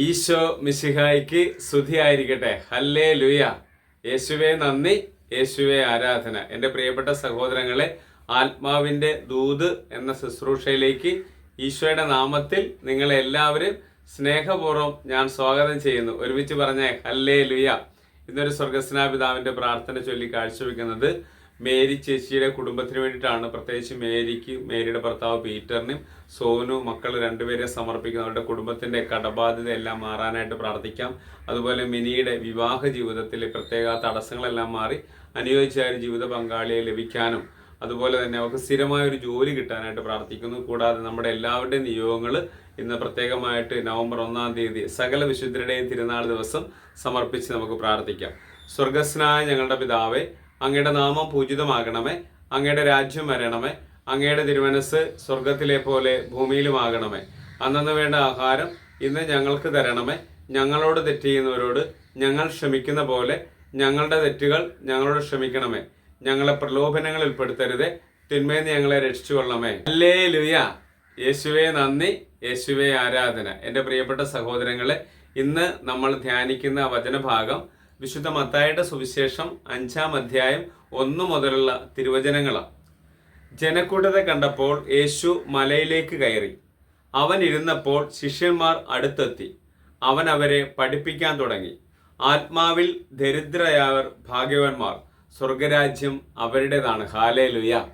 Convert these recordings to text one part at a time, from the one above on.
ഈശോ മിശിഹായിക്ക് സ്തുതിയായിരിക്കട്ടെ. ഹല്ലേ ലുയ യേശുവെ നന്ദി. യേശുവെ ആരാധന. എന്റെ പ്രിയപ്പെട്ട സഹോദരങ്ങളെ ആത്മാവിന്റെ ദൂത് എന്ന ശുശ്രൂഷയിലേക്ക് ഈശോയുടെ നാമത്തിൽ നിങ്ങളെ എല്ലാവരും സ്നേഹപൂർവം ഞാൻ സ്വാഗതം ചെയ്യുന്നു. ഒരുമിച്ച് പറഞ്ഞേ ഹല്ലേ ലുയ ഇന്നൊരു സ്വർഗസ്നാപിതാവിന്റെ പ്രാർത്ഥന ചൊല്ലി കാഴ്ചവെക്കുന്നത് മേരി ചേച്ചിയുടെ കുടുംബത്തിന് വേണ്ടിയിട്ടാണ്. പ്രത്യേകിച്ച് മേരിക്ക് മേരിയുടെ ഭർത്താവ് പീറ്ററിനും സോനു മക്കൾ രണ്ടുപേരെ സമർപ്പിക്കുന്നു അവരുടെ കുടുംബത്തിന്റെ കടബാധ്യത എല്ലാം മാറാനായിട്ട് പ്രാർത്ഥിക്കാം. അതുപോലെ മിനിയുടെ വിവാഹ ജീവിതത്തിൽ പ്രത്യേക തടസ്സങ്ങളെല്ലാം മാറി അനുയോജ്യമായ ഒരു ജീവിത പങ്കാളിയെ ലഭിക്കാനും അതുപോലെ തന്നെ അവർക്ക് സ്ഥിരമായ ഒരു ജോലി കിട്ടാനായിട്ട് പ്രാർത്ഥിക്കുന്നു. കൂടാതെ നമ്മുടെ എല്ലാവരുടെയും നിയോഗങ്ങൾ ഇന്ന് പ്രത്യേകമായിട്ട് നവംബർ ഒന്നാം തീയതി സകല വിശുദ്ധരുടെയും തിരുനാൾ ദിവസം സമർപ്പിച്ച് നമുക്ക് പ്രാർത്ഥിക്കാം. സ്വർഗസ്നായ ഞങ്ങളുടെ പിതാവേ അങ്ങയുടെ നാമം പൂജിതമാകണമേ. അങ്ങയുടെ രാജ്യം വരണമേ. അങ്ങയുടെ തിരുമനസ് സ്വർഗത്തിലെ പോലെ ഭൂമിയിലുമാകണമേ. അന്നു വേണ്ട ആഹാരം ഇന്ന് ഞങ്ങൾക്ക് തരണമേ. ഞങ്ങളോട് തെറ്റ് ചെയ്യുന്നവരോട് ഞങ്ങൾ ക്ഷമിക്കുന്ന പോലെ ഞങ്ങളുടെ തെറ്റുകൾ ഞങ്ങളോട് ക്ഷമിക്കണമേ. ഞങ്ങളെ പ്രലോഭനങ്ങളിൽ ഉൾപ്പെടുത്തരുതേ തിന്മേന്ന് ഞങ്ങളെ രക്ഷിച്ചു കൊള്ളണമേ. അല്ലേ ലുയ യേശുവേ നന്ദി. യേശുവേ ആരാധന. എന്റെ പ്രിയപ്പെട്ട സഹോദരങ്ങളെ ഇന്ന് നമ്മൾ ധ്യാനിക്കുന്ന വചനഭാഗം വിശുദ്ധ മത്തായുടെ സുവിശേഷം അഞ്ചാം അധ്യായം ഒന്നു മുതലുള്ള തിരുവചനങ്ങളാണ് ജനക്കൂട്ടത്തെ കണ്ടപ്പോൾ യേശു മലയിലേക്ക് കയറി. അവൻ ഇരുന്നപ്പോൾ ശിഷ്യന്മാർ അടുത്തെത്തി. അവൻ അവരെ പഠിപ്പിക്കാൻ തുടങ്ങി. ആത്മാവിൽ ദരിദ്രയായവർ ഭാഗ്യവാന്മാർ. സ്വർഗരാജ്യം അവരുടേതാണ്. ഹാലേ ലുയ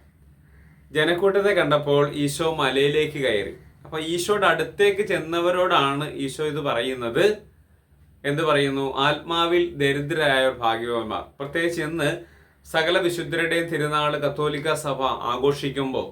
ജനക്കൂട്ടത്തെ കണ്ടപ്പോൾ ഈശോ മലയിലേക്ക് കയറി. അപ്പോൾ ഈശോയുടെ അടുത്തേക്ക് ചെന്നവരോടാണ് ഈശോ ഇത് പറയുന്നത്? എന്ത് പറയുന്നു? ആത്മാവിൽ ദരിദ്രരായ ഭാഗ്യവാന്മാർ. പ്രത്യേകിച്ച് ഇന്ന് സകല വിശുദ്ധരുടെയും തിരുനാൾ കത്തോലിക്ക സഭ ആഘോഷിക്കുമ്പോൾ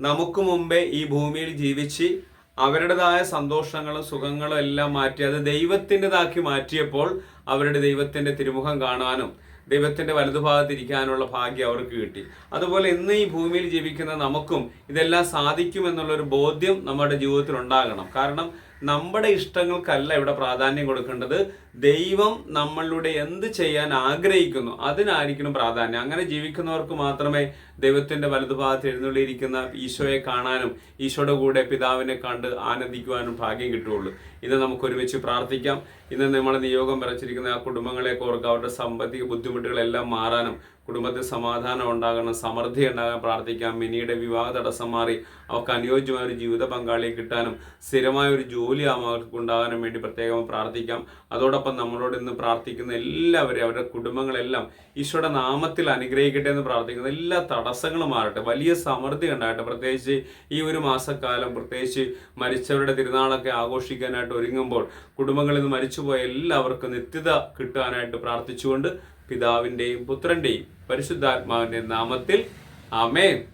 നമുക്ക് മുമ്പേ ഈ ഭൂമിയിൽ ജീവിച്ച് അവരുടേതായ സന്തോഷങ്ങളും സുഖങ്ങളും എല്ലാം മാറ്റി അത് ദൈവത്തിന്റെതാക്കി മാറ്റിയപ്പോൾ അവരുടെ ദൈവത്തിന്റെ തിരുമുഖം കാണാനും ദൈവത്തിന്റെ വലതുഭാഗത്തിരിക്കാനുള്ള ഭാഗ്യം അവർക്ക് കിട്ടി. അതുപോലെ ഇന്ന് ഈ ഭൂമിയിൽ ജീവിക്കുന്ന നമുക്കും ഇതെല്ലാം സാധിക്കുമെന്നുള്ളൊരു ബോധ്യം നമ്മുടെ ജീവിതത്തിൽ ഉണ്ടാകണം. കാരണം നമ്മുടെ ഇഷ്ടങ്ങൾക്കല്ല ഇവിടെ പ്രാധാന്യം കൊടുക്കേണ്ടത്. ദൈവം നമ്മളുടെ എന്ത് ചെയ്യാൻ ആഗ്രഹിക്കുന്നു അതിനായിരിക്കണം പ്രാധാന്യം. അങ്ങനെ ജീവിക്കുന്നവർക്ക് മാത്രമേ ദൈവത്തിന്റെ വലതുഭാഗത്ത് എഴുന്നള്ളിയിരിക്കുന്ന ഈശോയെ കാണാനും ഈശോയുടെ കൂടെ പിതാവിനെ കണ്ട് ആനന്ദിക്കുവാനും ഭാഗ്യം കിട്ടുകയുള്ളൂ. ഇന്ന് നമുക്ക് ഒരുമിച്ച് പ്രാർത്ഥിക്കാം. ഇന്ന് നമ്മളെ നിയോഗം വരച്ചിരിക്കുന്ന ആ കുടുംബങ്ങളെ ഓർക്കുക. അവരുടെ സാമ്പത്തിക ബുദ്ധിമുട്ടുകളെല്ലാം മാറാനും കുടുംബത്തിൽ സമാധാനം ഉണ്ടാകണം സമൃദ്ധി ഉണ്ടാകാൻ പ്രാർത്ഥിക്കാം. മിനിയുടെ വിവാഹ തടസ്സം മാറി അവർക്ക് അനുയോജ്യമായ ഒരു ജീവിത പങ്കാളിയെ കിട്ടാനും സ്ഥിരമായ ഒരു ജോലി അവർക്ക് ഉണ്ടാകാനും വേണ്ടി പ്രത്യേകം പ്രാർത്ഥിക്കാം. അതോടൊപ്പം നമ്മളോട് ഇന്ന് പ്രാർത്ഥിക്കുന്ന എല്ലാവരും അവരുടെ കുടുംബങ്ങളെല്ലാം ഈശോയുടെ നാമത്തിൽ അനുഗ്രഹിക്കട്ടെ എന്ന് പ്രാർത്ഥിക്കുന്ന എല്ലാ തടസ്സങ്ങളും മാറട്ടെ. വലിയ സമൃദ്ധി ഉണ്ടാകട്ടെ. പ്രത്യേകിച്ച് ഈ ഒരു മാസക്കാലം പ്രത്യേകിച്ച് മരിച്ചവരുടെ തിരുനാളൊക്കെ ആഘോഷിക്കാനായിട്ട് ഒരുങ്ങുമ്പോൾ കുടുംബങ്ങളിൽ നിന്ന് മരിച്ചുപോയ എല്ലാവർക്കും നിത്യത കിട്ടാനായിട്ട് പ്രാർത്ഥിച്ചുകൊണ്ട് പിതാവിന്റെയും പുത്രന്റെയും പരിശുദ്ധാത്മാവിന്റെ നാമത്തിൽ. ആമേൻ.